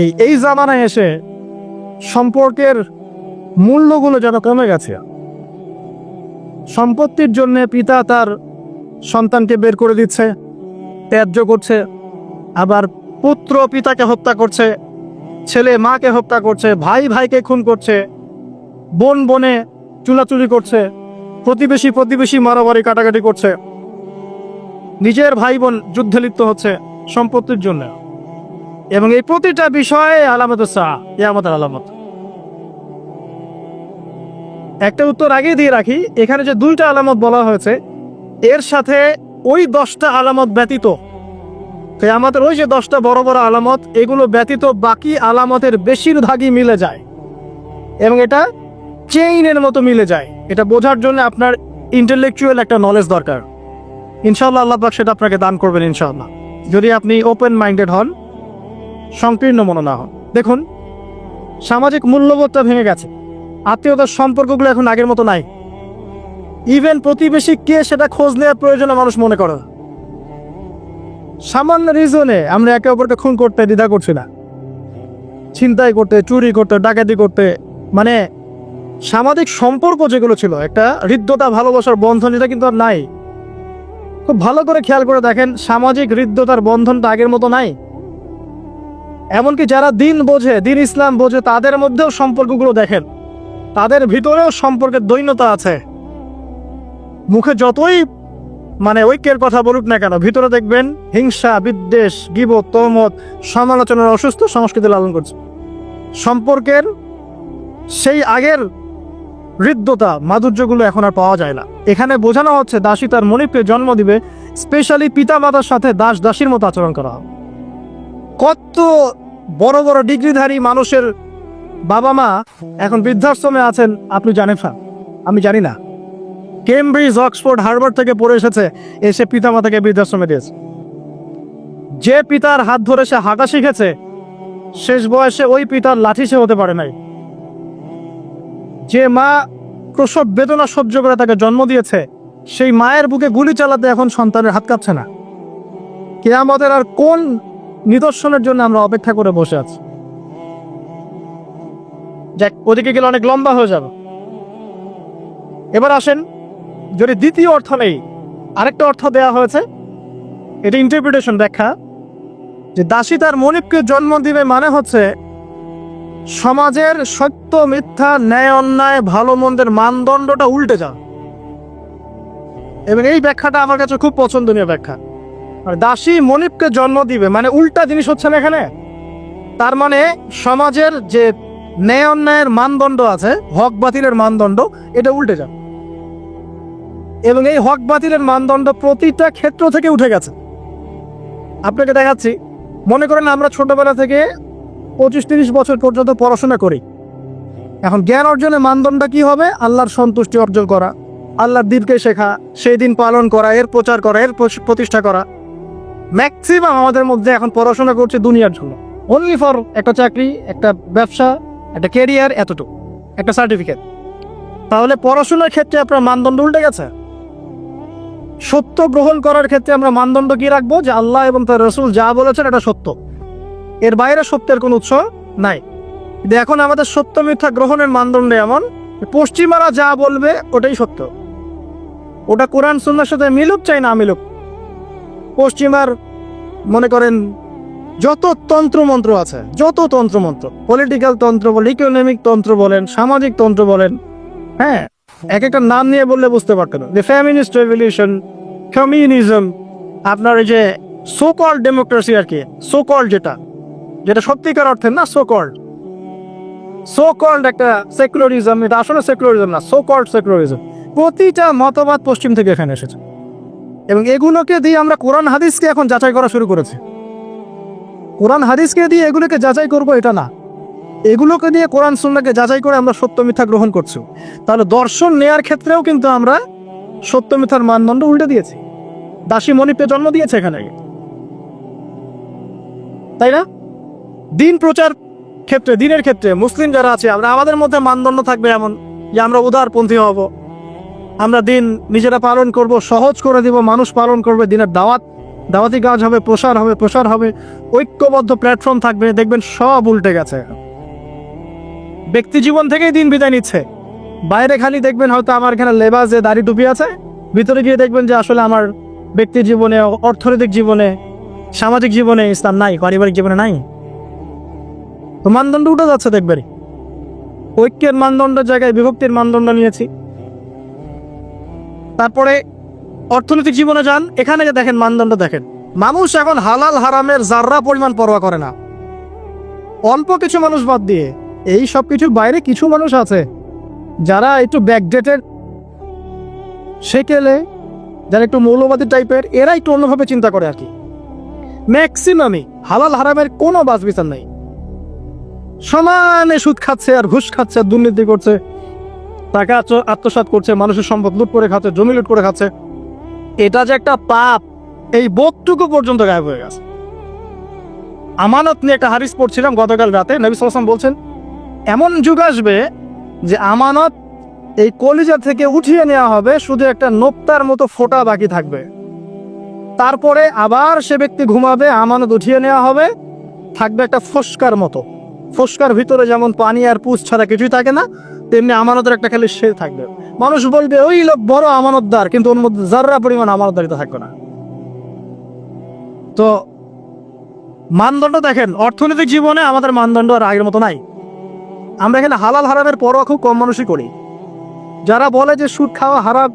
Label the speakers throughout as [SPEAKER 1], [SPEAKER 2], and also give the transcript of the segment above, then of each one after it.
[SPEAKER 1] এই এই জামানায় এসে সম্পর্কের মূল্যগুলো যেন কমে গেছে। সম্পত্তির জন্য পিতা তার সন্তানকে বের করে দিচ্ছে, ত্যায্য করছে, আবার পুত্র পিতাকে হত্যা করছে, ছেলে মাকে হত্যা করছে, ভাই ভাইকে খুন করছে, বোন বনে চুলাচুলি করছে, প্রতিবেশী প্রতিবেশী মারামারি কাটাকাটি করছে। নিজের ভাই বোন যুদ্ধে লিপ্ত হচ্ছে সম্পত্তির জন্য। এবং এই প্রতিটা বিষয়ে আলামত সা ইয়ামতের আলামত। একটা উত্তর আগে দিয়ে রাখি, এখানে যে দুইটা আলামত বলা হয়েছে, এর সাথে ওই দশটা আলামত ব্যতীত তাই আমাদের ওই যে দশটা বড় বড় আলামত, এগুলো ব্যতীত বাকি আলামতের বেশিরভাগই মিলে যায়। এবং এটা চেইনের মতো মিলে যায়। এটা বোঝার জন্য আপনার ইন্টেলেকচুয়াল একটা নলেজ দরকার। ইনশাল্লাহ আল্লাহ সেটা আপনাকে দান করবেন ইনশাল্লাহ যদি আপনি ওপেন মাইন্ডেড হন সংকীর্ণ মনে না হন দেখুন, সামাজিক মূল্যবোধটা ভেঙে গেছে। আত্মীয়তার সম্পর্কগুলো এখন আগের মতো নাই। ইভেন প্রতিবেশী কে সেটা খোঁজ নেওয়ার প্রয়োজনে মানুষ মনে করে। সামান্য রিজনে আমরা একে অপরকে খুন করতে, দ্বিধা করছি না। ছিনতাই করতে, চুরি করতে, ডাকাতি করতে মানে সামাজিক সম্পর্ক যেগুলো ছিল, একটা হৃদ্যতা, ভালোবাসার বন্ধন, এটা কিন্তু আর নাই। খুব ভালো করে খেয়াল করে দেখেন, সামাজিক হৃদ্যতার বন্ধনটা আগের মতো নাই। এমনকি যারা দিন বোঝে, দিন ইসলাম বোঝে, তাদের মধ্যেও সম্পর্কগুলো দেখেন। তাদের ভিতরেও সম্পর্কের দৈন্যতা আছে। মুখে যতই মানে ঐক্যের কথা বলুক না কেন, ভিতরে দেখবেন হিংসা, বিদ্বেষ, গিবত তহমত সমালোচনার অসুস্থ সংস্কৃতি লালন করছে। সম্পর্কের সেই আগের হৃদ্যতা, মাধুর্যগুলো এখন আর পাওয়া যায় না। এখানে বোঝানো হচ্ছে, দাসী তার মনিপকে জন্ম দিবে স্পেশালি পিতা মাতার সাথে দাস দাসীর মতো আচরণ করা। হবে কত বড় বড় ডিগ্রিধারী মানুষের বাবা মা এখন বৃদ্ধাশ্রমে আছেন, আপনি জানেন না। আমি জানি না। কেমব্রিজ, অক্সফোর্ড, হার্ভার্ড থেকে পড়ে এসেছে, এসে পিতা মাতাকে বৃদ্ধাশ্রমে দিয়েছে। যে পিতার হাত ধরে সে হাঁটা শিখেছে, শেষ বয়সে ওই পিতার লাঠি সে হতে পারে নাই। যে মা প্রসব বেদনা সহ্য করে তাকে জন্ম দিয়েছে, সেই মায়ের বুকে গুলি চালাতে এখন সন্তানের হাত কাঁপছে না। কেয়ামতের আর কোন নিদর্শনের জন্য আমরা অপেক্ষা করে বসে আছি। যাক, ওদিকে গেলে অনেক লম্বা হয়ে যাবে। এবার আসেন, যদি দ্বিতীয় অর্থ নেই, আরেকটা অর্থ দেয়া হয়েছে। এটা ইন্টারপ্রিটেশন ব্যাখ্যা। যে দাসী তার মনিবকে জন্ম দিবে মানে হচ্ছে, সমাজের সত্য, মিথ্যা, ন্যায়, অন্যায়, ভালো, মন্দের মানদণ্ডটা উল্টে যাওয়া। এবং এই ব্যাখ্যাটা আমার কাছে খুব পছন্দনীয় ব্যাখ্যা। দাসী মনিবকে জন্ম দিবে মানে উল্টা জিনিস হচ্ছে না এখানে? তার মানে সমাজের যে ন্যায় অন্যায়ের মানদণ্ড আছে, হক বাতিলের মানদণ্ড, এটা উল্টে যাবে। এবং এই হক বাতিলের মানদণ্ড প্রতিটা ক্ষেত্র থেকে উঠে গেছে। আপনাকে দেখাচ্ছি, মনে করেন আমরা ছোটবেলা থেকে পঁচিশ তিরিশ বছর পর্যন্ত পড়াশোনা করি। এখন জ্ঞান অর্জনের মানদণ্ড কি হবে? আল্লাহর সন্তুষ্টি অর্জন করা, আল্লাহর দিনকে শেখা, সেই দিন পালন করা, এর প্রচার করা, এর প্রতিষ্ঠা করা। ম্যাক্সিমাম আমাদের মধ্যে এখন পড়াশোনা করছে দুনিয়ার জন্য। অনলি ফর একটা চাকরি, একটা ব্যবসা, একটা কেরিয়ার এতটুকু। একটা সার্টিফিকেট তাহলে পড়াশোনার ক্ষেত্রে আপনার মানদণ্ড উল্টে গেছে? সত্য গ্রহণ করার ক্ষেত্রে আমরা মানদণ্ড কি রাখব? যে আল্লাহ এবং তার রসুল যা বলেছেন এটা সত্য। এর বাইরে সত্যের কোনো উৎস নাই। কিন্তু এখন আমাদের সত্য মিথ্যা গ্রহণের মানদণ্ড এমন পশ্চিমারা যা বলবে ওটাই সত্য। ওটা কোরআন, সুন্নার সাথে মিলুক চাই না মিলুক। পশ্চিমার, মনে করেন, যত তন্ত্রমন্ত্র আছে, যত তন্ত্রমন্ত্র পলিটিক্যাল তন্ত্র বলেন ইকোনমিক তন্ত্র বলেন, সামাজিক তন্ত্র বলেন হ্যাঁ এক একটা নাম নিয়ে বললে বুঝতে পারতেন। যে ফ্যামিনিস্ট রেভলিউশন কমিউনিজম আপনার এই যে সো কল ডেমোক্রেসি আর কি সো কল যেটা যেটা সত্যিকার অর্থে না সো কল্ড সো কল্ড একটা সেকুলারিজম এটা আসলে সেকুলারিজম না সো কল্ড সেকুলারিজম প্রতিটা মতবাদ পশ্চিম থেকে এখানে এসেছে। এবং এগুলোকে দিয়ে আমরা কোরআন হাদিসকে এখন যাচাই করা শুরু করেছি। কোরআন হাদিসকে দিয়ে এগুলোকে যাচাই করব এটা না। এগুলোকে দিয়ে কোরআন সুন্নাকে যাচাই করে আমরা সত্য মিথ্যা গ্রহণ করছি। তাহলে দর্শন নেয়ার ক্ষেত্রেও কিন্তু আমরা সত্য মিথ্যার মানদণ্ড উল্টে দিয়েছি। দাসী মণিপে জন্ম দিয়েছে এখানে। তাই না? দিন প্রচার ক্ষেত্রে, দিনের ক্ষেত্রে মুসলিম যারা আছে, আমরা আমাদের মধ্যে মানদণ্ড থাকবে এমন যে আমরা উদারপন্থী হব। আমরা দিন নিজেরা পালন করব, সহজ করে দিব, মানুষ পালন করবে, দিনের দাওয়াত, দাওয়াতি কাজ হবে, প্রসার হবে প্রসার হবে, ঐক্যবদ্ধ প্ল্যাটফর্ম থাকবে, দেখবেন সব উল্টে গেছে। ব্যক্তি জীবন থেকেই দিন বিদায় নিচ্ছে। বাইরে খালি দেখবেন হয়তো আমার এখানে লেবাসে দাড়ি টুপি আছে, ভিতরে গিয়ে দেখবেন যে আসলে আমার ব্যক্তি জীবনে, অর্থনৈতিক জীবনে, সামাজিক জীবনে ইসলাম নাই, পারিবারিক জীবনে নাই। তো মানদণ্ড উঠে যাচ্ছে দেখবেন। ঐক্যের মানদণ্ডের জায়গায় বিভক্তির মানদণ্ড নিয়েছি। তারপরে অর্থনৈতিক জীবনে যান, এখানে যে দেখেন মানদণ্ড দেখেন। মানুষ এখন হালাল হারামের জাররা পরিমাণ পরোয়া করে না। অল্প কিছু মানুষ বাদ দিয়ে এই সব কিছুর বাইরে কিছু মানুষ আছে যারা একটু ব্যাকডেটেড সেকেলে, যারা একটু মৌলবাদী টাইপের এরা একটু অন্যভাবে চিন্তা করে আর কি। ম্যাক্সিমামই হালাল হারামের কোনো বাস বিচার নেই। সমানে সুদ খাচ্ছে আর ঘুষ খাচ্ছে আর দুর্নীতি করছে। টাকা আত্ম- আত্মসাৎ করছে, মানুষের সম্পদ লুট করে খাচ্ছে, জমি লুট করে খাচ্ছে। এটা যে একটা পাপ, এই বোধটুকু পর্যন্ত গায়েব হয়ে গেছে। আমানত নিয়ে একটা হারিস পড়ছিলাম গতকাল রাতে, নবী সালাম বলছেন, এমন যুগ আসবে যে আমানত এই কলিজা থেকে উঠিয়ে নেওয়া হবে, শুধু একটা নোক্তার মতো ফোঁটা বাকি থাকবে। তারপরে আবার সে ব্যক্তি ঘুমাবে, আমানত উঠিয়ে নেওয়া হবে, থাকবে একটা ফস্কার মতো। ফস্কার ভিতরে যেমন পানি আর পুষ ছাড়া কিছুই থাকে না তেমনি আমানতের একটা খালি সে থাকবে। মানুষ বলবে, ওই লোক বড় আমানতদার। কিন্তু ওর মধ্যে যাররা পরিমাণ আমানতদারিতা থাকবে না। তো মানদণ্ড দেখেন, অর্থনৈতিক জীবনে আমাদের মানদণ্ড আর আগের মতো নাই। আমরা এখানে হালাল হারামের পরোয়া খুব কম মানুষই করি। যারা বলে যে সুদ খাওয়া হারাম,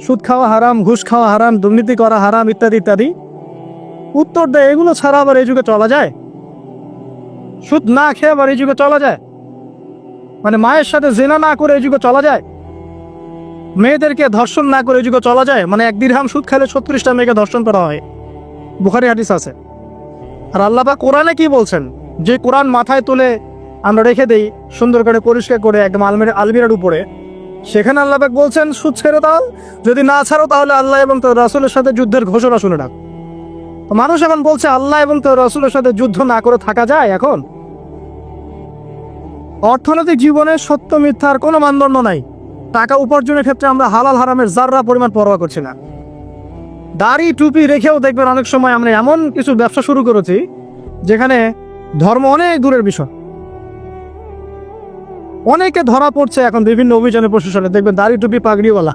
[SPEAKER 1] সুদ খাওয়া হারাম, ঘুষ খাওয়া হারাম, দুর্নীতি করা হারাম, ইত্যাদি ইত্যাদি, উত্তর দেয়, এগুলো ছাড়া আবার এই যুগে চলা যায়? সুদ না খেয়ে আবার এই যুগে চলা যায়? মানে মায়ের সাথে জেনা না করে এই চলা যায়? মেয়েদেরকে ধর্ষণ না করে এই চলা যায়? মানে এক দিরহাম সুদ খেলে ছত্রিশটা মেয়েকে ধর্ষণ করা হয়। বুখারি হাদিস আছে। আর আল্লাপা কোরআনে কি বলছেন? যে কোরআন মাথায় তুলে আমরা রেখে দেই, সুন্দর করে পরিষ্কার করে একদম আলমিরা আলমিরার উপরে। সেখানে আল্লাপাক বলছেন, সুদ ছেড়ে দাও, যদি না ছাড়ো তাহলে আল্লাহ এবং তোর রাসুলের সাথে যুদ্ধের ঘোষণা শুনে রাখ। মানুষ এখন বলছে, আল্লাহ এবং তোর রাসুলের সাথে যুদ্ধ না করে থাকা যায় এখন? অর্থনৈতিক জীবনে সত্য মিথ্যার কোনো মানদণ্ড নাই। টাকা উপার্জনের ক্ষেত্রে আমরা হালাল হারামের জাররা পরিমাণ পরোয়া করছি না। দাড়ি, টুপি রেখেও দেখবেন অনেক সময় আমরা এমন কিছু ব্যবসা শুরু করেছি, যেখানে ধর্ম অনেক দূরের বিষয়। অনেকে ধরা পড়ছে এখন বিভিন্ন অভিযানে প্রশাসনে, দেখবেন দাড়ি, টুপি পাগড়িওয়ালা।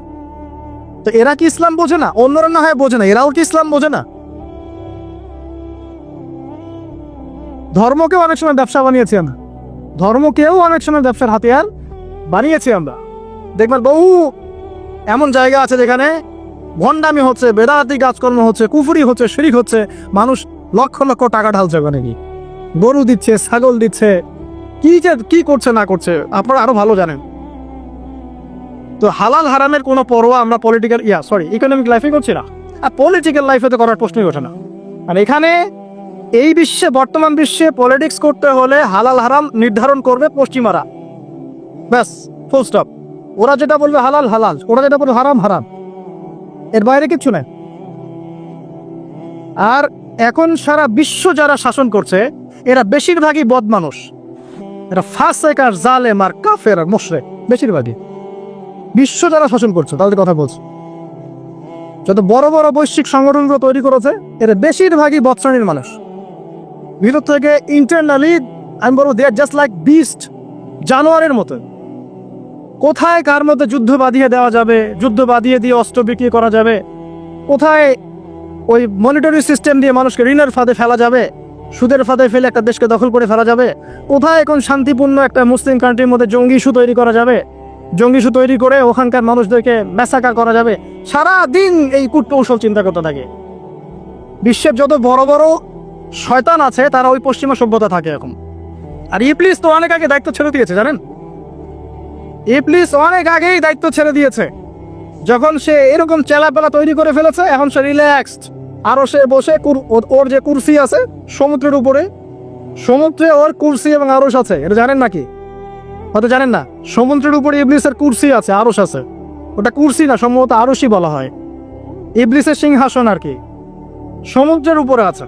[SPEAKER 1] তো এরা কি ইসলাম বোঝে না? অন্যরা না হয় বোঝে না, এরাও কি ইসলাম বোঝে না? ধর্মকেও অনেক সময় ব্যবসা বানিয়েছি আমরা। ধর্মকেও অনেক সময় ব্যবসার হাতিয়ার বানিয়েছি আমরা। দেখবেন বহু এমন জায়গা আছে যেখানে ভণ্ডামি হচ্ছে বেদাতি কাজকর্ম হচ্ছে, কুফুরি হচ্ছে, শিরিক হচ্ছে, মানুষ লক্ষ লক্ষ টাকা ঢালছে ওখানে কি গরু দিচ্ছে, ছাগল দিচ্ছে, কি যে, কি করছে না করছে, আপনারা আরও ভালো জানেন। তো হালাল হারামের কোনো পরোয়া আমরা পলিটিক্যাল ইয়া সরি ইকোনমিক লাইফে করছি না। আর পলিটিক্যাল লাইফে তো করার প্রশ্নই ওঠে না। আর এখানে এই বিশ্বে, বর্তমান বিশ্বে পলিটিক্স করতে হলে হালাল হারাম নির্ধারণ করবে পশ্চিমারা। ব্যাস ফুল স্টপ ওরা যেটা বলবে হালাল হালাল। ওরা যেটা বলবে হারাম হারাম। এর বাইরে কিচ্ছু নেই। আর এখন সারা বিশ্ব যারা শাসন করছে, এরা বেশিরভাগই বদ মানুষ। এরা ফাসেক আর জালেম আর কাফের আর মোশরে বেশিরভাগই। বিশ্ব যারা শাসন করছে, তাদের কথা বলছে। যত বড় বড় বৈশ্বিক সংগঠনগুলো তৈরি করেছে, এরা বেশিরভাগই বদ মানুষ। ভিতর থেকে ইন্টারনালি আমি বলব they are just like beast জানোয়ারের মতো। কোথায় কার মধ্যে যুদ্ধ বাঁধিয়ে দেওয়া যাবে? যুদ্ধ বাঁধিয়ে দিয়ে অস্ত্র বিক্রি করা যাবে? কোথায় ওই মনিটরি সিস্টেম দিয়ে মানুষকে ঋণের ফাঁদে ফেলা যাবে? সুদের ফাঁদে ফেলে একটা দেশকে দখল করে ফেলা যাবে? কোথায় এখন শান্তিপূর্ণ একটা মুসলিম কান্ট্রির মধ্যে জঙ্গি ইস্যু তৈরি করা যাবে? জঙ্গি ইস্যু তৈরি করে ওখানকার মানুষদেরকে মেসাকার করা যাবে? সারা দিন এই কূটকৌশল চিন্তা করতে থাকে। বিশ্বের যত বড় বড় শয়তান আছে, তারা ওই পশ্চিমা সভ্যতা থাকে এখন। আর ইবলিস তো অনেক আগে দায়িত্ব ছেড়ে দিয়েছে, জানেন? ইবলিস অনেক আগেই দায়িত্ব ছেড়ে দিয়েছে। যখন সে এরকম চেলাপেলা তৈরি করে ফেলেছে, এখন সে রিল্যাক্সড আরও সে বসে ওর যে কুরসি আছে, সমুদ্রের উপরে, সমুদ্রে ওর কুরসি এবং আরস আছে। এটা জানেন নাকি? হয়তো জানেন না। সমুদ্রের উপরে ইবলিসের কুরসি আছে আরস আছে। ওটা কুরসি না, সম্ভবত আরসই বলা হয়। ইবলিসের সিংহাসন আর কি। সমুদ্রের উপরে আছে।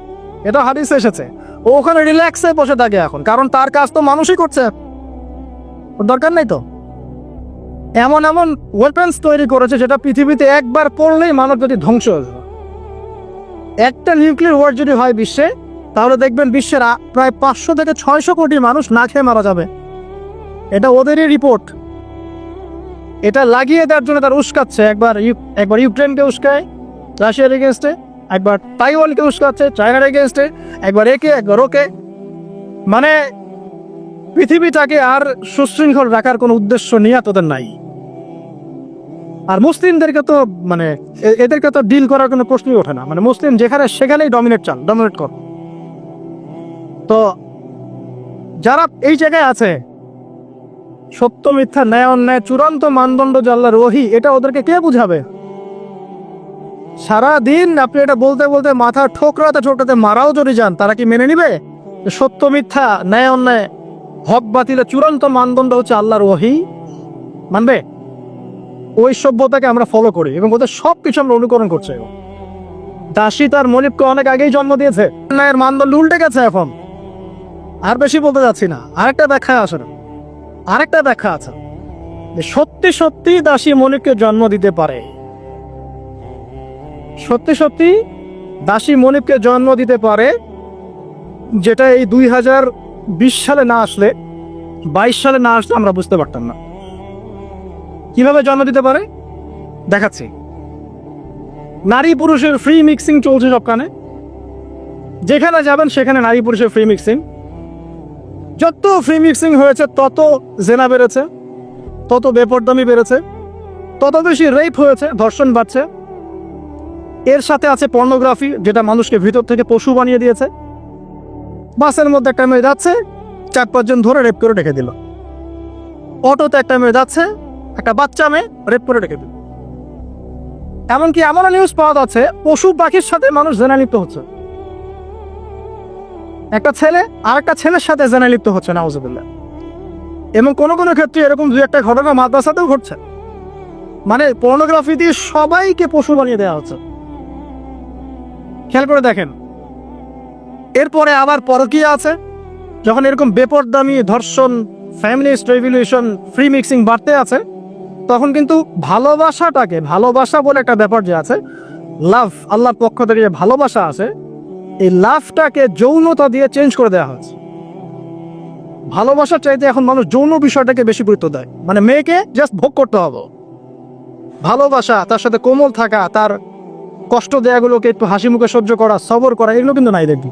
[SPEAKER 1] এটা হাদিসে এসেছে। ও ওখানে রিল্যাক্সে বসে থাকে এখন, কারণ তার কাজ তো মানুষই করছে। দরকার নেই তো? এমন এমন ওয়েপেন্স তৈরি করেছে যেটা পৃথিবীতে একবার পড়লেই মানব যদি ধ্বংস হয়ে যাবে। একটা নিউক্লিয়ার ওয়ার যদি হয় বিশ্বে, তাহলে দেখবেন বিশ্বের প্রায় পাঁচশো থেকে ছয়শো কোটি মানুষ না খেয়ে মারা যাবে। এটা ওদেরই রিপোর্ট এটা লাগিয়ে দেওয়ার জন্য তার উস্কাচ্ছে। একবার একবার ইউক্রেনকে উস্কায়, রাশিয়ার এগেনস্টে একবার তাইওয়ানকে উস্কাচ্ছে চায়নার এগেনস্টে একবার একে, একবার ওকে। মানে পৃথিবীটাকে আর সুশৃঙ্খল রাখার কোনো উদ্দেশ্য নিয়ে তোদের নাই। আর মুসলিমদেরকে তো মানে এদেরকে তো ডিল করার কোনো প্রশ্নই ওঠে না। মানে মুসলিম যেখানে, সেখানেই ডমিনেট চান ডমিনেট কর। তো, যারা এই জায়গায় আছে, সত্য মিথ্যা, ন্যায়, অন্যায়, চূড়ান্ত মানদণ্ড জাল্লার ওহি, এটা ওদেরকে কে বুঝাবে? সারা দিন আপনি এটা বলতে বলতে মাথা ঠোকরাতে ঠোকরাতে মারাও যদি যান, তারা কি মেনে নিবে? সত্য মিথ্যা, ন্যায় অন্যায়, হক বাতিলের চূড়ান্ত মানদণ্ড হচ্ছে আল্লাহর ওহি। মানবে? ওই সভ্যতাকে আমরা ফলো করি এবং ওদের সব কিছু আমরা অনুকরণ করছি। দাসী তার মনিবকে অনেক আগেই জন্ম দিয়েছে। ন্যায়ের মানদণ্ড উল্টে গেছে এখন। আর বেশি বলতে যাচ্ছি না। আরেকটা ব্যাখ্যা আছে না। আরেকটা ব্যাখ্যা আছে। সত্যি সত্যি দাসী মনিবকে জন্ম দিতে পারে। সত্যি সত্যি দাসী মনিবকে জন্ম দিতে পারে, যেটা এই দুই হাজার বিশ সালে না আসলে, বাইশ সালে না আসলে আমরা বুঝতে পারতাম না। কীভাবে জন্ম দিতে পারে? দেখাচ্ছি। নারী পুরুষের ফ্রি মিক্সিং চলছে সবখানে। যেখানে যাবেন সেখানে নারী পুরুষের ফ্রি মিক্সিং যত ফ্রি মিক্সিং হয়েছে, তত জেনা বেড়েছে, তত বেপরদামি বেড়েছে, তত বেশি রেপ হয়েছে, ধর্ষণ বাড়ছে। এর সাথে আছে পর্নোগ্রাফি যেটা মানুষকে ভিতর থেকে পশু বানিয়ে দিয়েছে। বাসের মধ্যে একটা মেয়ে যাচ্ছে, চার পাঁচজন ধরে রেপ করে রেখে দিল। অটোতে একটা মেয়ে যাচ্ছে, একটা বাচ্চা মেয়ে রেপ করে রেখে দিল। এমনকি এমন নিউজ পাওয়া যাচ্ছে, পশু পাখির সাথে মানুষ জেনা লিপ্ত হচ্ছে। একটা ছেলে আর একটা ছেলের সাথে জেনা লিপ্ত হচ্ছে, নাউজুবিল্লাহ। এবং কোনো কোনো ক্ষেত্রে এরকম দুই একটা ঘটনা মাদ্রাসাতেও ঘটছে। মানে পর্নোগ্রাফি দিয়ে সবাইকে পশু বানিয়ে দেওয়া হচ্ছে। খেয়াল করে দেখেন। এরপরে আবার পরকীয়া আছে, যখন এরকম বেপরদামি, ধর্ষণ ফ্যামিলিস্ট রেভলিউশন ফ্রি মিক্সিং বাড়তে আছে, তখন কিন্তু ভালোবাসাটাকে, ভালোবাসা বলে একটা ব্যাপার যে আছে লাভ আল্লাহর পক্ষ থেকে যে ভালোবাসা আছে এই লাভটাকে যৌনতা দিয়ে চেঞ্জ করে দেওয়া হয়েছে। ভালোবাসার চাইতে এখন মানুষ যৌন বিষয়টাকে বেশি গুরুত্ব দেয়। মানে মেয়েকে জাস্ট ভোগ করতে হবে। ভালোবাসা, তার সাথে কোমল থাকা, তার কষ্ট দেয়াগুলোকে একটু হাসি মুখে সহ্য করা, সবর করা, এগুলো কিন্তু নাই দেখবি।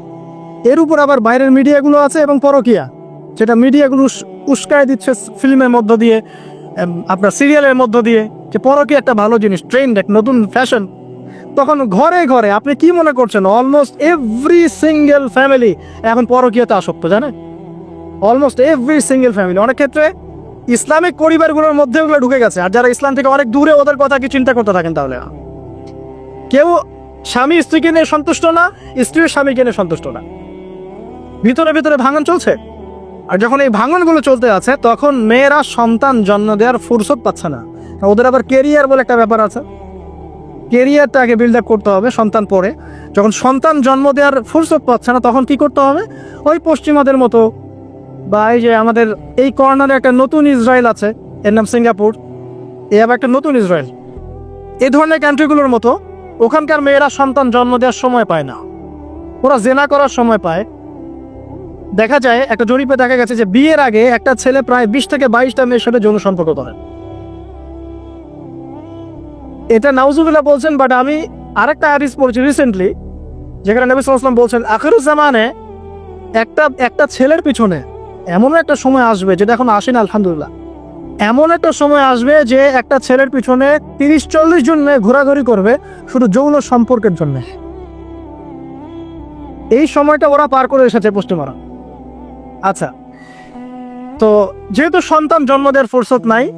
[SPEAKER 1] এর উপর আবার বাইরের মিডিয়াগুলো আছে এবং পরকিয়া। যেটা মিডিয়াগুলো উস- উস্কায় দিচ্ছে ফিল্মের মধ্য দিয়ে আপনার সিরিয়ালের মধ্য দিয়ে, যে পরকিয়া একটা ভালো জিনিস ট্রেন্ড এক নতুন ফ্যাশন তখন ঘরে ঘরে আপনি কি মনে করছেন? অলমোস্ট এভরি সিঙ্গেল ফ্যামিলি এখন পরকীয়াতে আসক্ত জানে অলমোস্ট এভরি সিঙ্গেল ফ্যামিলি অনেক ক্ষেত্রে ইসলামিক পরিবারগুলোর মধ্যে ওগুলো ঢুকে গেছে। আর যারা ইসলাম থেকে অনেক দূরে, ওদের কথা কি চিন্তা করতে থাকেন তাহলে? কেউ স্বামী স্ত্রীকে নিয়ে সন্তুষ্ট না স্ত্রীর স্বামীকে নিয়ে সন্তুষ্ট না। ভিতরে ভিতরে ভাঙন চলছে। আর যখন এই ভাঙনগুলো চলতে আছে, তখন মেয়েরা সন্তান জন্ম দেওয়ার ফুরসত পাচ্ছে না। ওদের আবার কেরিয়ার বলে একটা ব্যাপার আছে। কেরিয়ারটা আগে বিল্ড আপ করতে হবে সন্তান পরে। যখন সন্তান জন্ম দেওয়ার ফুরসত পাচ্ছে না, তখন কি করতে হবে? ওই পশ্চিমাদের মতো বা এই যে আমাদের এই কর্নারে একটা নতুন ইসরায়েল আছে, এর নাম সিঙ্গাপুর। এ আবার একটা নতুন ইসরায়েল। এই ধরনের কান্ট্রিগুলোর মতো ওখানকার মেয়েরা সন্তান জন্ম দেওয়ার সময় পায় না। ওরা জেনা করার সময় পায়। দেখা যায়, একটা জরিপে দেখা গেছে যে বিয়ের আগে একটা ছেলে প্রায় বিশ থেকে বাইশটা মেয়ের সাথে যৌন সম্পর্ক করে। এটা নাউজুবিল্লাহ বলছেন বাট আমি আরেকটা হাদিস পড়েছি রিসেন্টলি যেখানে নবী সাল্লাম বলছেন আখিরুজ্জামানে একটা একটা ছেলের পিছনে এমন একটা সময় আসবে যেটা এখন আসেনি আলহামদুলিল্লাহ। এমন একটা সময় আসবে যে একটা ছেলের পিছনে তিরিশ চল্লিশ জন ঘোরাঘুরি করবে শুধু যৌন সম্পর্কের জন্য। এই সময়টা ওরা পার করে এসেছে পশ্চিমারা। আচ্ছা তো যেহেতু সন্তান জন্ম দেওয়ার ফুরসত নাই,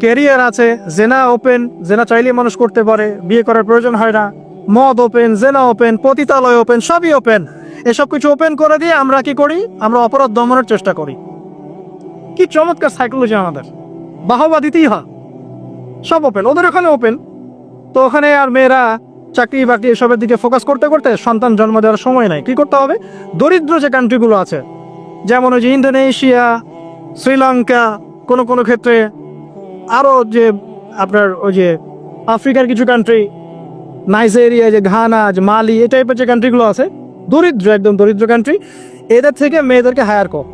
[SPEAKER 1] ক্যারিয়ার আছে, জেনা ওপেন, জেনা চাইলে মানুষ করতে পারে, বিয়ে করার প্রয়োজন হয় না, মদ ওপেন, জেনা ওপেন, পতিতালয় ওপেন, সবই ওপেন। এসব কিছু ওপেন করে দিয়ে আমরা কি করি? আমরা অপরাধ দমনের চেষ্টা করি। কি চমৎকার সাইকোলজি আমাদের। বাহবা দিতেই হয়। সব ওপেন ওদের ওখানে ওপেন তো ওখানে আর মেয়েরা চাকরি বাকরি এসবের দিকে ফোকাস করতে করতে সন্তান জন্ম দেওয়ার সময় নাই। কি করতে হবে? দরিদ্র যে কান্ট্রিগুলো আছে, যেমন ওই যে ইন্দোনেশিয়া, শ্রীলঙ্কা, কোনো কোনো ক্ষেত্রে আরও যে আপনার ওই যে আফ্রিকার কিছু কান্ট্রি নাইজেরিয়া, যে ঘানা, যে মালি, এই টাইপের যে কান্ট্রিগুলো আছে, দরিদ্র, একদম দরিদ্র কান্ট্রি এদের থেকে মেয়েদেরকে হায়ার কর।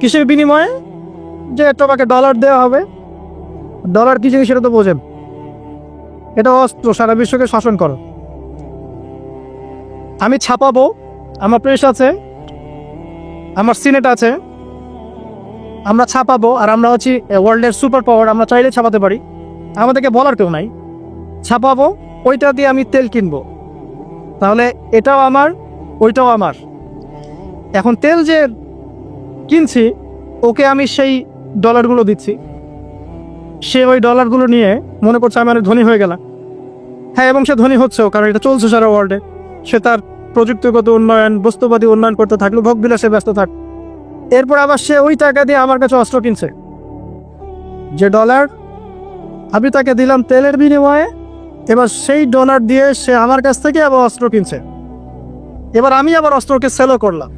[SPEAKER 1] কিসের বিনিময়ে? যে তোমাকে ডলার দেওয়া হবে ডলার কি জিনিস সেটা তো বোঝেন। এটা অস্ত্র, সারা বিশ্বকে শাসন করো। আমি ছাপাবো, আমার প্রেস আছে, আমার সিনেট আছে, আমরা ছাপাবো আর আমরা হচ্ছি ওয়ার্ল্ডের সুপার পাওয়ার আমরা চাইলে ছাপাতে পারি। আমাদেরকে বলার কেউ নাই। ছাপাবো, ওইটা দিয়ে আমি তেল কিনবো। তাহলে এটাও আমার, ওইটাও আমার। এখন তেল যে কিনছি, ওকে আমি সেই ডলারগুলো দিচ্ছি। সে ওই ডলারগুলো নিয়ে মনে করছে আমি অনেক ধনী হয়ে গেলাম। হ্যাঁ এবং সে ধনী হচ্ছেও, কারণ এটা চলছে সারা ওয়ার্ল্ডে সে তার প্রযুক্তিগত উন্নয়ন, বস্তুবাদী উন্নয়ন করতে থাকল ভোগ বিলাসে ব্যস্ত থাক। এরপর আবার সে ওই টাকা দিয়ে আমার কাছে অস্ত্র কিনছে। যে ডলার আমি তাকে দিলাম তেলের বিনিময়ে, এবার সেই ডলার দিয়ে সে আমার কাছ থেকে আবার অস্ত্র কিনছে। এবার আমি আবার অস্ত্রকে সেলও করলাম।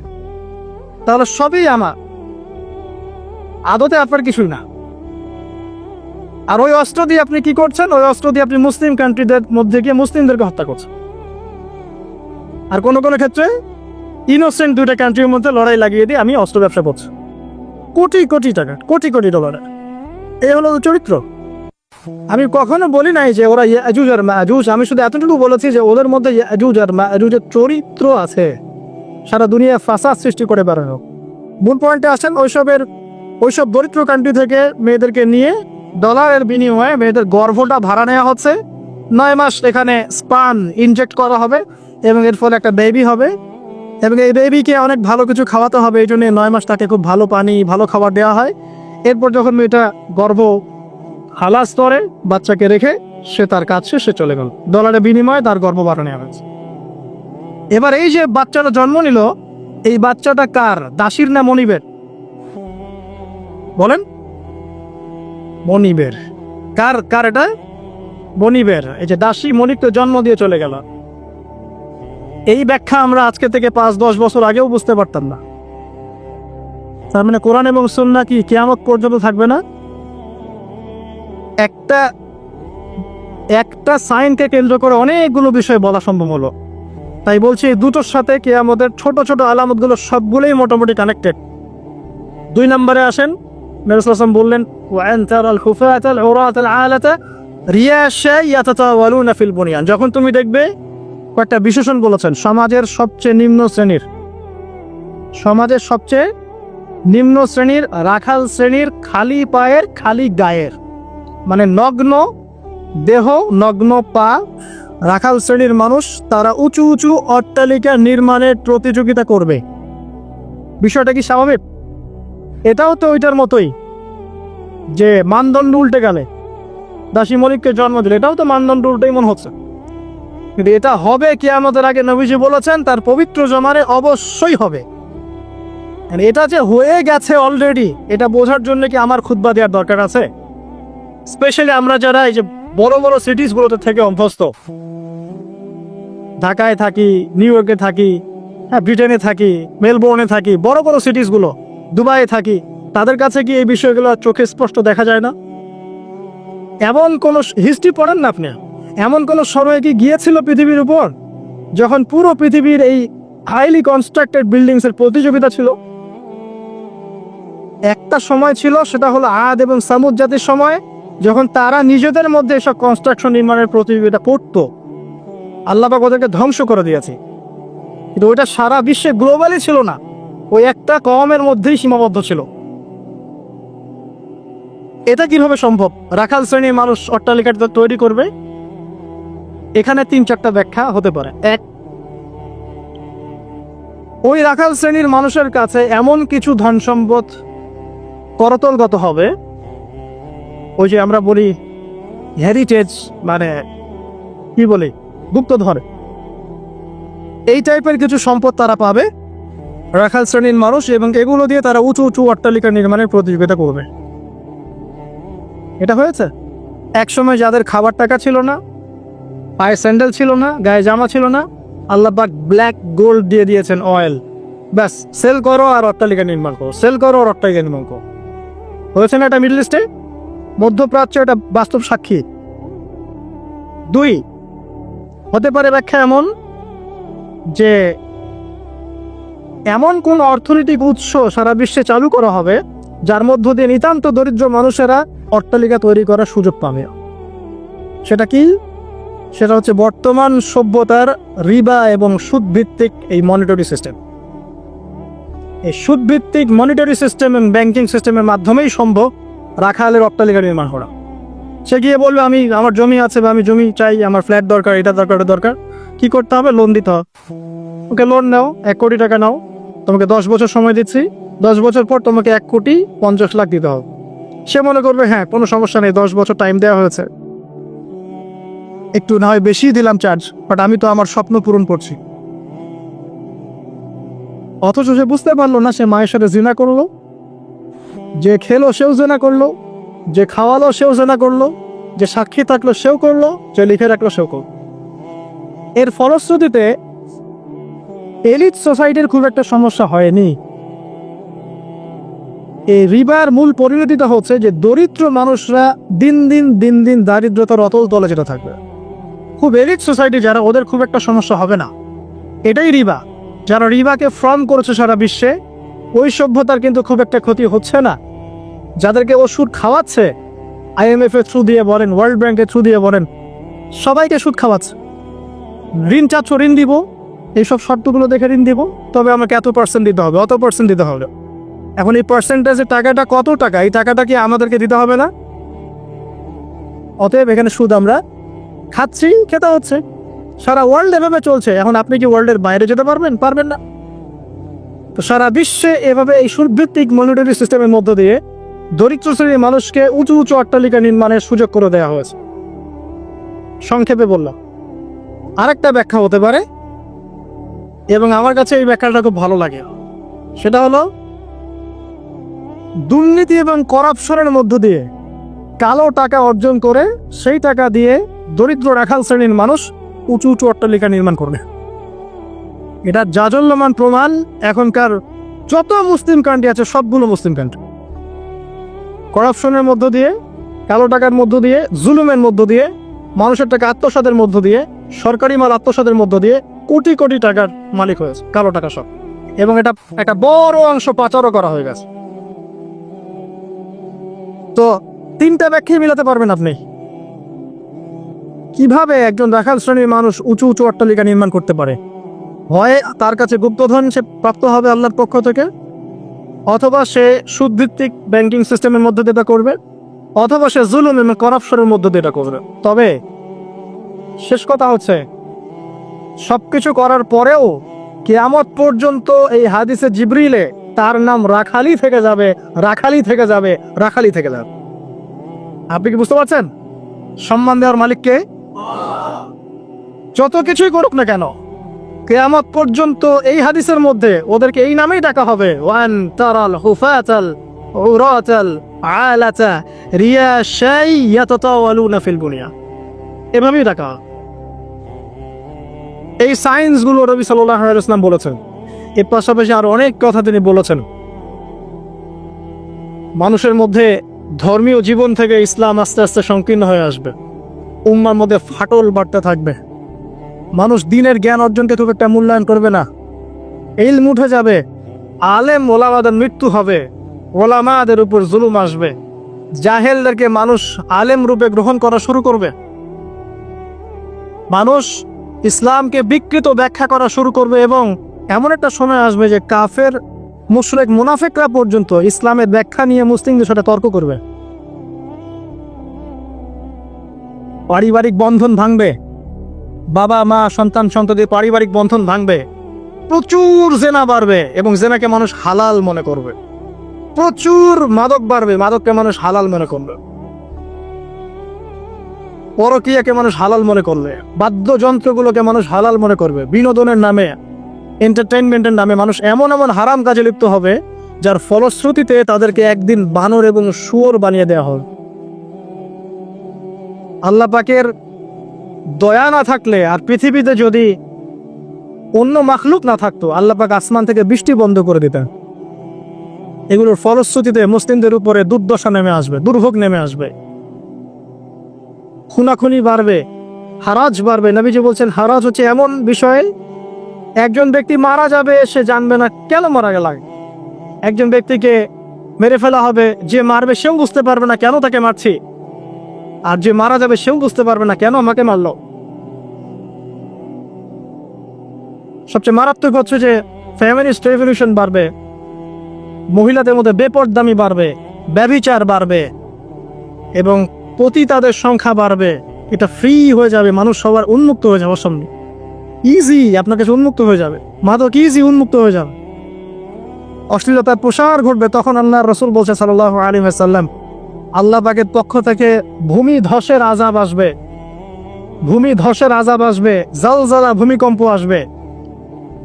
[SPEAKER 1] তাহলে সবই আমার। আদতে আপনার কিছুই না। আর ওই অস্ত্র দিয়ে আপনি কি করছেন? ওই অস্ত্র দিয়ে আপনি মুসলিম কান্ট্রিদের মধ্যে গিয়ে মুসলিমদেরকে হত্যা করছেন। আর কোনো কোনো ক্ষেত্রে ইনোসেন্ট দুইটা কান্ট্রির মধ্যে লড়াই লাগিয়ে দিয়ে আমি অস্ত্র ব্যবসা করছি। কোটি কোটি টাকা, কোটি কোটি ডলার এই হলো চরিত্র। আমি কখনো বলি নাই যে ওরা ইয়াজুজ আর মাজুজ আমি শুধু এতটুকু বলেছি যে ওদের মধ্যে ইয়াজুজ আর মাজুজের চরিত্র আছে। সারা দুনিয়া ফাসাদ সৃষ্টি করে বেড়ানো। মূল পয়েন্টে আসেন ওইসবের ওইসব দরিদ্র কান্ট্রি থেকে মেয়েদেরকে নিয়ে ডলারের বিনিময়ে মেয়েদের গর্ভটা ভাড়া নেওয়া হচ্ছে। নয় মাস এখানে স্পান ইনজেক্ট করা হবে এবং এর ফলে একটা বেবি হবে। এবং এই বেবিকে অনেক ভালো কিছু খাওয়াতে হবে, এই জন্য নয় মাস তাকে খুব ভালো পানি, ভালো খাবার দেওয়া হয়। এরপর যখন মেয়েটা গর্ভ হালাস স্তরে বাচ্চাকে রেখে, সে তার কাজ শেষে চলে গেল। ডলারের বিনিময়ে তার গর্ভ নেওয়া হয়েছে। এবার এই যে বাচ্চাটা জন্ম নিল, এই বাচ্চাটা কার? দাসির না মনিবের? বলেন? মনিবের কার কার এটা? মনিবের এই যে দাসী তো জন্ম দিয়ে চলে গেল। এই ব্যাখ্যা আমরা আজকে থেকে পাঁচ, দশ বছর আগেও বুঝতে পারতাম না। তার মানে কোরআন এবং সুন্না কি কেয়ামত পর্যন্ত থাকবে না? একটা একটা সাইনকে কেন্দ্র করে অনেকগুলো বিষয় বলা সম্ভব হলো। তাই বলছি এই দুটোর সাথে কে আমাদের ছোট ছোট আলামতগুলো সবগুলোই মোটামুটি কানেক্টেড দুই নম্বরে আসেন মেরুসালাম বললেন ফিল বুনিয়ান। যখন তুমি দেখবে, কয়েকটা বিশেষণ বলেছেন। সমাজের সবচেয়ে নিম্ন শ্রেণির, সমাজের সবচেয়ে নিম্ন শ্রেণির রাখাল শ্রেণির খালি পায়ের খালি গায়ের মানে নগ্ন দেহ, নগ্ন পা, রাখাল শ্রেণির মানুষ, তারা উঁচু উঁচু অট্টালিকা নির্মাণের প্রতিযোগিতা করবে। বিষয়টা কি স্বাভাবিক? এটাও তো ওইটার মতোই, যে মানদণ্ড উল্টে গেলে। দাসী মলিককে জন্ম দিল, এটাও তো মানদণ্ড উল্টেই মনে হচ্ছে। কিন্তু এটা হবে কি আমাদের আগে নবীজি বলেছেন, তার পবিত্র জমানে অবশ্যই হবে। এটা যে হয়ে গেছে অলরেডি এটা বোঝার জন্য কি আমার খুতবা দেওয়ার দরকার আছে? স্পেশালি আমরা যারা এই যে বড় বড় সিটিসগুলোতে থেকে অভ্যস্ত, ঢাকায় থাকি নিউ ইয়র্কে থাকি হ্যাঁ ব্রিটেনে থাকি মেলবোর্নে থাকি, বড় বড় সিটিসগুলো দুবাইয়ে থাকি, তাদের কাছে কি এই বিষয়গুলো চোখে স্পষ্ট দেখা যায় না? এমন কোন হিস্ট্রি পড়েন না আপনি? এমন কোন সময় কি গিয়েছিল পৃথিবীর উপর, যখন পুরো পৃথিবীর এই হাইলি কনস্ট্রাক্টেড বিল্ডিংস এর প্রতিযোগিতা ছিল? একটা সময় ছিল, সেটা হলো আদ এবং সামুদ জাতির সময়, যখন তারা নিজেদের মধ্যে এসব কনস্ট্রাকশন নির্মাণের প্রতিযোগিতা করতো। আল্লাহ পাক ওদেরকে ধ্বংস করে দিয়েছে। কিন্তু ওইটা সারা বিশ্বে গ্লোবালি ছিল না। ওই একটা কমের মধ্যেই সীমাবদ্ধ ছিল। এটা কীভাবে সম্ভব? রাখাল শ্রেণির মানুষ অট্টালিকাটা তৈরি করবে। এখানে তিন চারটা ব্যাখ্যা হতে পারে। এক, ওই রাখাল শ্রেণির মানুষের কাছে এমন কিছু ধন সম্পদ করতলগত হবে। ওই যে আমরা বলি হেরিটেজ মানে কি বলি? গুপ্তধর এই টাইপের কিছু সম্পদ তারা পাবে। রাখাল শ্রেণির মানুষ এবং এগুলো দিয়ে তারা উঁচু উঁচু অট্টালিকা নির্মাণের প্রতিযোগিতা করবে। এটা হয়েছে? একসময় যাদের খাবার টাকা ছিল না পায়ে স্যান্ডেল ছিল না, গায়ে জামা ছিল না, আল্লাহ পাক ব্ল্যাক গোল্ড দিয়ে দিয়েছেন অয়েল ব্যাস সেল করো আর অট্টালিকা নির্মাণ করো। সেল করো আর অট্টালিকা নির্মাণ করো। হয়েছে না এটা মিডল ইস্টে মধ্যপ্রাচ্য এটা বাস্তব সাক্ষী। দুই, হতে পারে ব্যাখ্যা এমন যে এমন কোন অর্থনৈতিক উৎস সারা বিশ্বে চালু করা হবে, যার মধ্য দিয়ে নিতান্ত দরিদ্র মানুষেরা অট্টালিকা তৈরি করার সুযোগ পাবে? সেটা কি? সেটা হচ্ছে বর্তমান সভ্যতার রিবা এবং সুদভিত্তিক এই মনিটরি সিস্টেম এই সুদভিত্তিক মনিটরি সিস্টেম এবং ব্যাংকিং সিস্টেমের মাধ্যমেই সম্ভব রাখালের অট্টালিকা নির্মাণ করা। সে গিয়ে বলবে, আমি, আমার জমি আছে বা আমি জমি চাই, আমার ফ্ল্যাট দরকার, এটা দরকার, ওটা দরকার। কি করতে হবে? লোন দিতে হবে। ওকে লোন নাও, এক কোটি টাকা নাও। তোমাকে দশ বছর সময় দিচ্ছি, দশ বছর পর তোমাকে এক কোটি পঞ্চাশ লাখ দিতে হবে। সে মনে করবে হ্যাঁ কোনো সমস্যা নেই, দশ বছর টাইম দেওয়া হয়েছে। একটু না হয় বেশি দিলাম চার্জ বাট আমি তো আমার স্বপ্ন পূরণ করছি। অথচ সে বুঝতে পারল না, সে মায়ের সাথে জিনা করল। যে খেলো, সেও জেনা করল। যে খাওয়ালো, সেও জেনা করল। যে সাক্ষী থাকল, সেও করল। যে লিখে রাখল, সেও করল। এর ফলশ্রুতিতে এলিট সোসাইটির খুব একটা সমস্যা হয়নি। এই রিবার মূল পরিণতিটা হচ্ছে যে দরিদ্র মানুষরা দিন দিন দিন দিন দারিদ্রতার অতল তলে যেতে থাকবে। খুব এলিট সোসাইটি যারা, ওদের খুব একটা সমস্যা হবে না। এটাই রিবা যারা রিবাকে ফর্ম করেছে সারা বিশ্বে, ওই সভ্যতার কিন্তু খুব একটা ক্ষতি হচ্ছে না। যাদেরকে ওষুধ খাওয়াচ্ছে আইএমএফ এর থ্রু দিয়ে বলেন ওয়ার্ল্ড ব্যাংকের থ্রু দিয়ে বলেন, সবাইকে সুদ খাওয়াচ্ছে। ঋণ চাচ্ছ, ঋণ দিব এইসব শর্তগুলো দেখে ঋণ দিব, তবে আমাকে এত পার্সেন্ট দিতে হবে, অত পার্সেন্ট দিতে হবে। এখন এই পার্সেন্টেজের টাকাটা কত টাকা? এই টাকাটা কি আমাদেরকে দিতে হবে না? অতএব এখানে সুদ আমরা খাচ্ছি, খেতে হচ্ছে। সারা ওয়ার্ল্ড এভাবে চলছে, এখন আপনি কি ওয়ার্ল্ডের বাইরে যেতে পারবেন? পারবেন না। তো সারা বিশ্বে এভাবে এই সুদভিত্তিক মনিটরি সিস্টেমের মধ্য দিয়ে দরিদ্র শ্রেণির মানুষকে উঁচু উঁচু অট্টালিকা নির্মাণের সুযোগ করে দেওয়া হয়েছে। সংক্ষেপে বললাম। আরেকটা ব্যাখ্যা হতে পারে এবং আমার কাছে এই ব্যাখ্যাটা খুব ভালো লাগে। সেটা হলো, দুর্নীতি এবং করাপশনের মধ্য দিয়ে কালো টাকা অর্জন করে সেই টাকা দিয়ে দরিদ্র রাখাল শ্রেণির মানুষ উঁচু উঁচু অট্টালিকা নির্মাণ করবে। এটা জাজল্যমান প্রমাণ, এখনকার যত মুসলিম কান্ট্রি আছে, সবগুলো মুসলিম কান্ট্রি করাপশনের মধ্য দিয়ে, কালো টাকার মধ্য দিয়ে, জুলুমের মধ্য দিয়ে, মানুষের টাকা আত্মসাদের মধ্য দিয়ে, সরকারি মাল আত্মসাদের মধ্য দিয়ে কোটি কোটি টাকার মালিক হয়েছে, কালো টাকা সব। এবং এটা একটা বড় অংশ পাচারও করা হয়ে গেছে। তো তিনটা ব্যাখ্যাই মিলাতে পারবেন আপনি। কীভাবে একজন রাখাল শ্রেণির মানুষ উঁচু উঁচু অট্টালিকা নির্মাণ করতে পারে? হয় তার কাছে গুপ্তধন, সে প্রাপ্ত হবে আল্লাহর পক্ষ থেকে? অথবা সে সুদভিত্তিক ব্যাংকিং সিস্টেমের মধ্যে দিয়ে করবে? অথবা সে জুলুম এবং করাপশনের মধ্যে দিয়ে করবে? তবে শেষ কথা হচ্ছে সবকিছু করার পরেও কেয়ামত পর্যন্ত এই হাদিসে জিবরিলে তার নাম রাখালি থেকে যাবে, রাখালি থেকে যাবে, রাখালি থেকে যাবে। আপনি কি বুঝতে পারছেন? সম্মান দেওয়ার মালিককে যত কিছুই করুক না কেন, কেয়ামত পর্যন্ত এই হাদিসের মধ্যে ওদেরকে এই নামেই ডাকা হবে, ওয়ান তারাল হুফাতাল উরাতাল আলাতা রিয়া শাই ইয়াতাতাওয়ালুনা ফিল বুনিয়া। এভাবেই ডাকা। এই সায়েন্সগুলো রবি সাল্লাহ ইসলাম বলেছেন। এর পাশাপাশি আরও অনেক কথা তিনি বলেছেন। মানুষের মধ্যে ধর্মীয় জীবন থেকে ইসলাম আস্তে আস্তে সংকীর্ণ হয়ে আসবে। উম্মার মধ্যে ফাটল বাড়তে থাকবে। মানুষ দিনের জ্ঞান অর্জনকে খুব একটা মূল্যায়ন করবে না। ইলম উঠে যাবে। আলেম, ওলামাদের মৃত্যু হবে। ওলামাদের উপর জুলুম আসবে। জাহেলদেরকে মানুষ আলেম রূপে গ্রহণ করা শুরু করবে। মানুষ ইসলামকে বিকৃত ব্যাখ্যা করা শুরু করবে এবং এমন একটা সময় আসবে যে কাফের, মুশরেক, মুনাফেকরা পর্যন্ত ইসলামের ব্যাখ্যা নিয়ে মুসলিমদের সাথে তর্ক করবে। পারিবারিক বন্ধন ভাঙবে। বাবা, মা, সন্তান, সন্ততির পারিবারিক বন্ধন ভাঙবে। প্রচুর জেনা বাড়বে এবং জেনাকে মানুষ হালাল মনে করবে। প্রচুর মাদক বাড়বে, মাদককে মানুষ হালাল মনে করবে। পরকীয়াকে মানুষ হালাল মনে করবে বাদ্যযন্ত্রগুলোকে মানুষ হালাল মনে করবে, বিনোদনের নামে এন্টারটেনমেন্টের নামে মানুষ এমন এমন হারাম কাজে লিপ্ত হবে, যার ফলশ্রুতিতে তাদেরকে একদিন বানর এবং শুয়োর বানিয়ে দেওয়া হবে। আল্লাহ পাকের দয়া না থাকলে আর পৃথিবীতে যদি অন্য মাখলুক না থাকতো, আল্লাহ পাক আসমান থেকে বৃষ্টি বন্ধ করে দিতেন। এগুলোর ফলশ্রুতিতে মুসলিমদের উপরে দুর্দশা নেমে আসবে, দুর্ভোগ নেমে আসবে। খুনাখুনি বাড়বে, হারাজ বাড়বে। নবীজি বলছেন, হারাজ হচ্ছে এমন বিষয়, একজন ব্যক্তি মারা যাবে, সে জানবে না কেন মারা গেল। একজন ব্যক্তিকে মেরে ফেলা হবে, যে মারবে সেও বুঝতে পারবে না কেন তাকে মারছি। আর যে মারা যাবে সেও বুঝতে পারবে না কেন আমাকে মারলো। সবচেয়ে মারাত্মক হচ্ছে যে ফ্যামিলিস্ট রেভলিউশন বাড়বে, মহিলাদের মধ্যে বেপরদামি বাড়বে ব্যবিচার বাড়বে, এবং পতিতাদের সংখ্যা বাড়বে। এটা ফ্রি হয়ে যাবে, মানুষ সবার উন্মুক্ত হয়ে যাবে সামনে ইজি আপনার কাছে উন্মুক্ত হয়ে যাবে। মাদক ইজি উন্মুক্ত হয়ে যাবে। অশ্লীলতার প্রসার ঘটবে তখন আল্লাহ রসুল বলছে সাল্লাহ আলী সাল্লাম আল্লাহ পাকের পক্ষ থেকে ভূমি ধসের আজাব আসবে। ভূমি ধসের আজাব আসবে, জালজালা ভূমিকম্প আসবে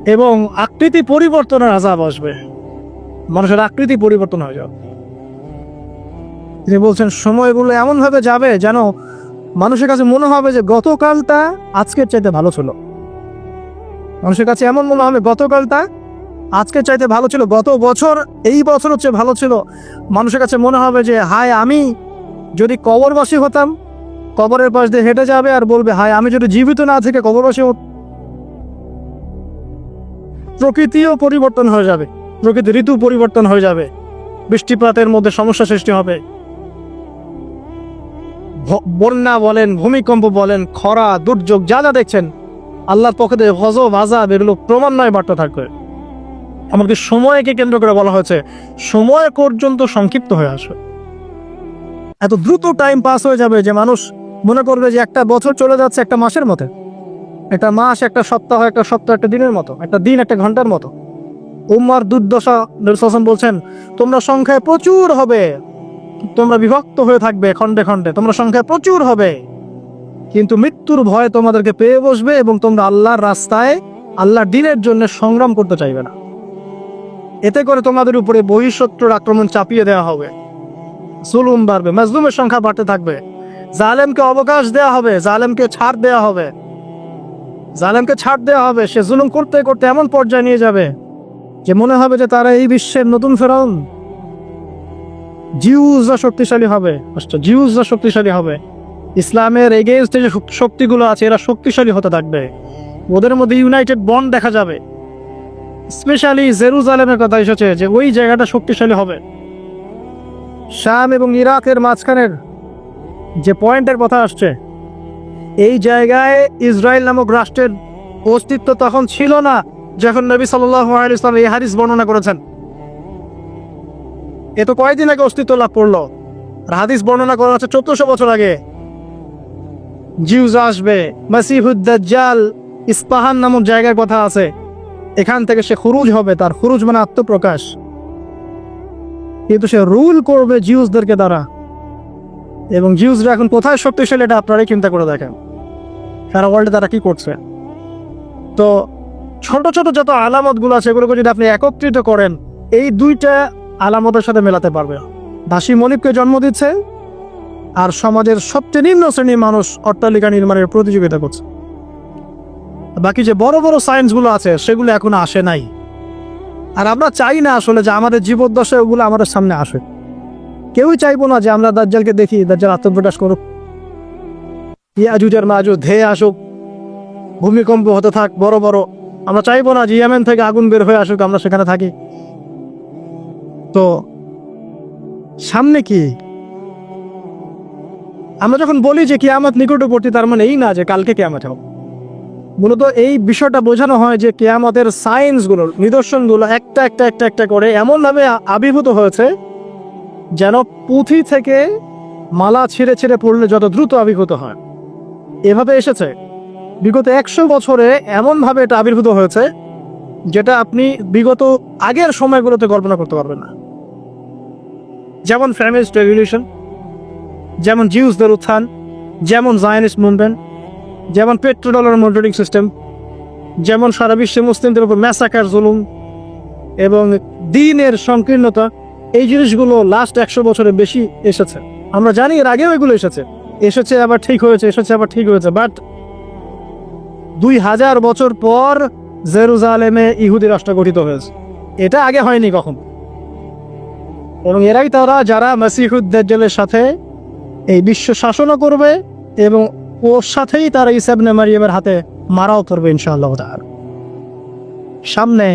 [SPEAKER 1] এবং আকৃতি পরিবর্তনের আজাব আসবে। মানুষের আকৃতি পরিবর্তন হয়ে যাবে। তিনি বলছেন, সময়গুলো এমনভাবে যাবে যেন মানুষের কাছে মনে হবে যে গতকালটা আজকের চাইতে ভালো ছিল। মানুষের কাছে এমন মনে হবে, গতকালটা আজকের চাইতে ভালো ছিল, গত বছর এই বছর হচ্ছে ভালো ছিল। মানুষের কাছে মনে হবে যে, হায়, আমি যদি কবরবাসী হতাম, কবরের পাশ দিয়ে হেঁটে যাবে আর বলবে, হায়, আমি যদি জীবিত না থেকে কবরবাসী হত প্রকৃতিও পরিবর্তন হয়ে যাবে প্রকৃতি ঋতু পরিবর্তন হয়ে যাবে। বৃষ্টিপাতের মধ্যে সমস্যা সৃষ্টি হবে। বন্যা বলেন, ভূমিকম্প বলেন, খরা, দুর্যোগ, যা যা দেখছেন, আল্লাহর পক্ষে থেকে গজব আজাব এগুলো ক্রমান্বয়ে বাড়তে থাকবে। এমনকি সময়কে কেন্দ্র করে বলা হয়েছে, সময় পর্যন্ত সংক্ষিপ্ত হয়ে আসবে। এত দ্রুত টাইম পাস হয়ে যাবে যে মানুষ মনে করবে যে একটা বছর চলে যাচ্ছে একটা মাসের মতো। একটা মাস, একটা সপ্তাহ একটা সপ্তাহ, একটা দিনের মতো, একটা দিন, একটা ঘণ্টার মতো। উম্মার দুর্দশা বলছেন, তোমরা সংখ্যায় প্রচুর হবে। তোমরা বিভক্ত হয়ে থাকবে খণ্ডে খণ্ডে। তোমরা সংখ্যা প্রচুর হবে। কিন্তু মৃত্যুর ভয় তোমাদেরকে পেয়ে বসবে এবং তোমরা আল্লাহর রাস্তায়, আল্লাহর দিনের জন্য সংগ্রাম করতে চাইবে না। এতে করে তোমাদের উপরে বহিঃশত্রুর আক্রমণ চাপিয়ে দেওয়া হবে। জুলুম বাড়বে, মাজলুমের সংখ্যা বাড়তে থাকবে। জালেমকে অবকাশ দেওয়া হবে, জালেমকে ছাড় দেওয়া হবে। জালেমকে ছাড় দেওয়া হবে, সে জুলুম করতে করতে এমন পর্যায়ে নিয়ে যাবে যে মনে হবে যে তারা এই বিশ্বের নতুন ফেরাউন। জিউজরা শক্তিশালী হবে। জিউজরা শক্তিশালী হবে। ইসলামের এগেনস্টে যে শক্তিগুলো আছে, এরা শক্তিশালী হতে থাকবে। ওদের মধ্যে ইউনাইটেড বন্ড দেখা যাবে। স্পেশালি জেরুজালেমের কথা এসেছে যে ওই জায়গাটা শক্তিশালী হবে। শাম এবং ইরাকের মাঝখানের যে পয়েন্টের কথা আসছে, এই জায়গায় ইসরায়েল নামক রাষ্ট্রের অস্তিত্ব তখন ছিল না, যখন নবী সাল্লাহ ইসলাম এই হাদিস বর্ণনা করেছেন। এ তো কয়েকদিন আগে অস্তিত্ব লাভ করল। আর হাদিস বর্ণনা করা হচ্ছে চোদ্দশো বছর আগে। জিউজ আসবে, মাসিহুদ্দাজ্জাল ইস্পাহান নামক জায়গার কথা আছে। এখান থেকে সে খুরুজ হবে, তার খুরুজ মানে আত্মপ্রকাশ। কিন্তু সে রুল করবে জিউসদেরকে দ্বারা। এবং জিউসরা এখন কোথায় শক্তিশালী এটা আপনারাই চিন্তা করে দেখেন। সারা ওয়ার্ল্ডে তারা কি করছে? তো ছোট ছোট যত আলামতগুলো আছে, এগুলোকে যদি আপনি একত্রিত করেন, এই দুইটা আলামতের সাথে মেলাতে পারবে। দাসী মনিবকে জন্ম দিচ্ছে আর সমাজের সবচেয়ে নিম্ন শ্রেণির মানুষ অট্টালিকা নির্মাণের প্রতিযোগিতা করছে। বাকি যে বড় বড় সায়েন্সগুলো আছে, সেগুলো এখনও আসে নাই। আর আমরা চাই না আসলে যে আমাদের জীবদ্দশায় ওগুলো আমাদের সামনে আসে। কেউই চাইব না যে আমরা দাজ্জালকে দেখি, দাজ্জাল আত্মপ্রকাশ করুক। ইয়াজুজের মাজুজ ধেয়ে আসুক। ভূমিকম্প হতে থাক, বড় বড়। আমরা চাইব না যে ইয়েমেন থেকে আগুন বের হয়ে আসুক, আমরা সেখানে থাকি। তো সামনে কি? আমরা যখন বলি যে কিয়ামত নিকটবর্তী, তার মানে এই না যে কালকে কেয়ামত হবে। মূলত এই বিষয়টা বোঝানো হয় যে কেয়ামতের সায়েন্সগুলোর নিদর্শনগুলো একটা একটা একটা একটা করে এমনভাবে আবির্ভূত হয়েছে যেন পুঁথি থেকে মালা ছিঁড়ে ছিঁড়ে পড়লে যত দ্রুত আবির্ভূত হয়। এভাবে এসেছে। বিগত একশো বছরে এমনভাবে এটা আবির্ভূত হয়েছে যেটা আপনি বিগত আগের সময়গুলোতে কল্পনা করতে পারবেন না। যেমন ফ্যামিলিস্ট রেগুলেশন যেমন জিউসদের উত্থান, যেমন জায়নিস্ট মুভমেন্ট যেমন পেট্রো ডলার মনিটরিং সিস্টেম, যেমন সারা বিশ্বে মুসলিমদের উপর ম্যাসাকার জুলুম এবং দিনের সংকীর্ণতা, এই জিনিসগুলো লাস্ট একশো বছরে বেশি এসেছে। আমরা জানি এর আগেও এগুলো এসেছে। এসেছে, আবার ঠিক হয়েছে, এসেছে, আবার ঠিক হয়েছে। বাট দুই হাজার বছর পর জেরুজালেমে ইহুদি রাষ্ট্র গঠিত হয়েছে। এটা আগে হয়নি কখন। এবং এরাই তারা যারা মাসিহুদ্দাজ্জালের সাথে এই বিশ্ব শাসনও করবে এবং ওর সাথেই তারা ইসাবনে মারিয়ামের হাতে মারাও করবে ইনশাআল্লাহ তার সামনে